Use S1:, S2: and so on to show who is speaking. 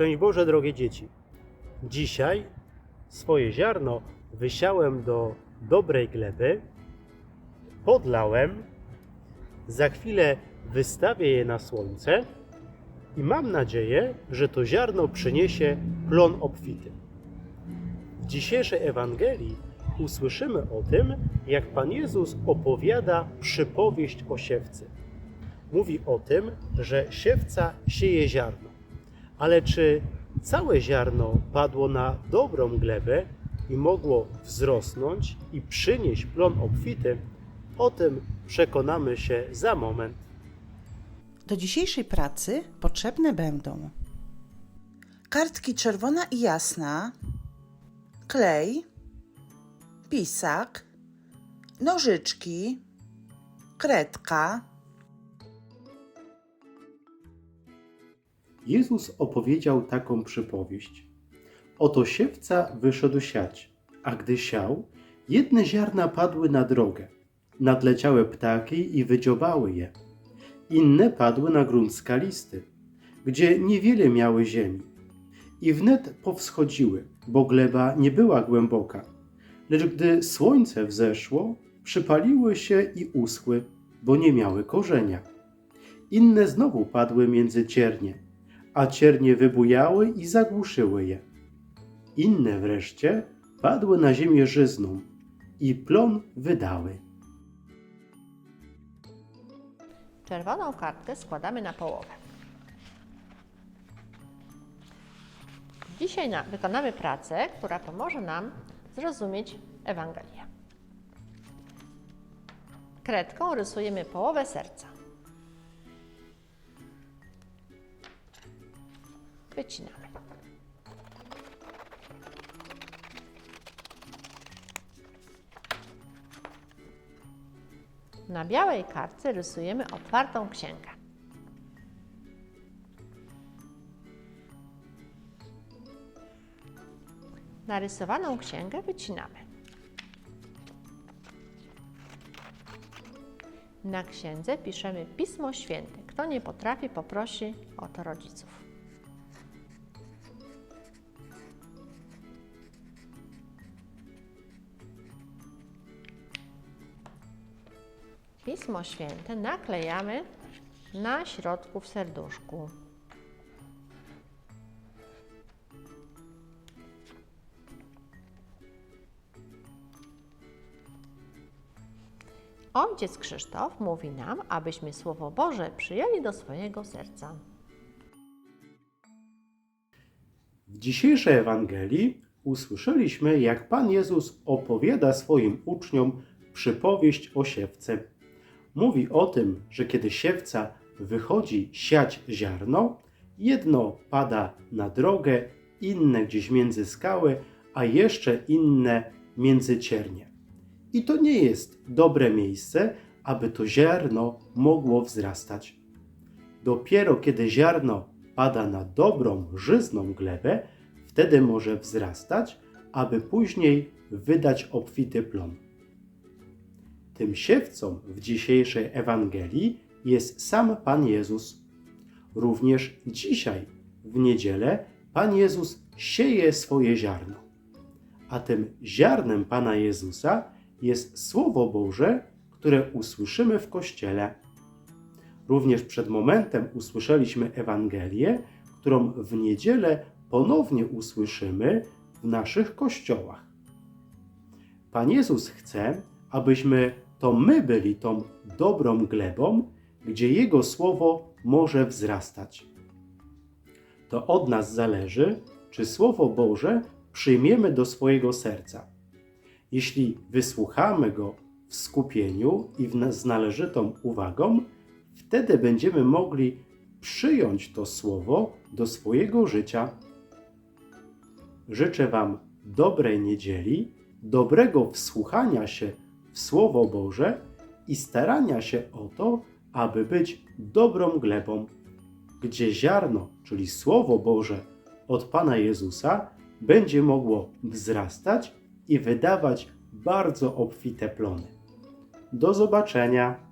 S1: Szczęść Boże, drogie dzieci. Dzisiaj swoje ziarno wysiałem do dobrej gleby, podlałem, za chwilę wystawię je na słońce i mam nadzieję, że to ziarno przyniesie plon obfity. W dzisiejszej Ewangelii usłyszymy o tym, jak Pan Jezus opowiada przypowieść o siewcy. Mówi o tym, że siewca sieje ziarno. Ale czy całe ziarno padło na dobrą glebę i mogło wzrosnąć i przynieść plon obfity? O tym przekonamy się za moment.
S2: Do dzisiejszej pracy potrzebne będą kartki czerwona i jasna, klej, pisak, nożyczki, kredka,
S1: Jezus opowiedział taką przypowieść. Oto siewca wyszedł siać, a gdy siał, jedne ziarna padły na drogę. Nadleciały ptaki i wydziobały je. Inne padły na grunt skalisty, gdzie niewiele miały ziemi. I wnet powschodziły, bo gleba nie była głęboka. Lecz gdy słońce wzeszło, przypaliły się i uschły, bo nie miały korzenia. Inne znowu padły między ciernie, a ciernie wybujały i zagłuszyły je. Inne wreszcie padły na ziemię żyzną i plon wydały.
S3: Czerwoną kartkę składamy na połowę. Dzisiaj na, wykonamy pracę, która pomoże nam zrozumieć Ewangelię. Kredką rysujemy połowę serca. Wycinamy. Na białej kartce rysujemy otwartą księgę. Narysowaną księgę wycinamy. Na księdze piszemy Pismo Święte. Kto nie potrafi, poprosi o to rodziców. Pismo Święte naklejamy na środku w serduszku. Ojciec Krzysztof mówi nam, abyśmy Słowo Boże przyjęli do swojego serca.
S1: W dzisiejszej Ewangelii usłyszeliśmy, jak Pan Jezus opowiada swoim uczniom przypowieść o siewce. Mówi o tym, że kiedy siewca wychodzi siać ziarno, jedno pada na drogę, inne gdzieś między skały, a jeszcze inne między ciernie. I to nie jest dobre miejsce, aby to ziarno mogło wzrastać. Dopiero kiedy ziarno pada na dobrą, żyzną glebę, wtedy może wzrastać, aby później wydać obfity plon. Tym siewcą w dzisiejszej Ewangelii jest sam Pan Jezus. Również dzisiaj, w niedzielę, Pan Jezus sieje swoje ziarno. A tym ziarnem Pana Jezusa jest Słowo Boże, które usłyszymy w Kościele. Również przed momentem usłyszeliśmy Ewangelię, którą w niedzielę ponownie usłyszymy w naszych kościołach. Pan Jezus chce, abyśmy to my byli tą dobrą glebą, gdzie Jego słowo może wzrastać. To od nas zależy, czy Słowo Boże przyjmiemy do swojego serca. Jeśli wysłuchamy go w skupieniu i z należytą uwagą, wtedy będziemy mogli przyjąć to słowo do swojego życia. Życzę Wam dobrej niedzieli, dobrego wsłuchania się w Słowo Boże i starania się o to, aby być dobrą glebą, gdzie ziarno, czyli Słowo Boże od Pana Jezusa, będzie mogło wzrastać i wydawać bardzo obfite plony. Do zobaczenia!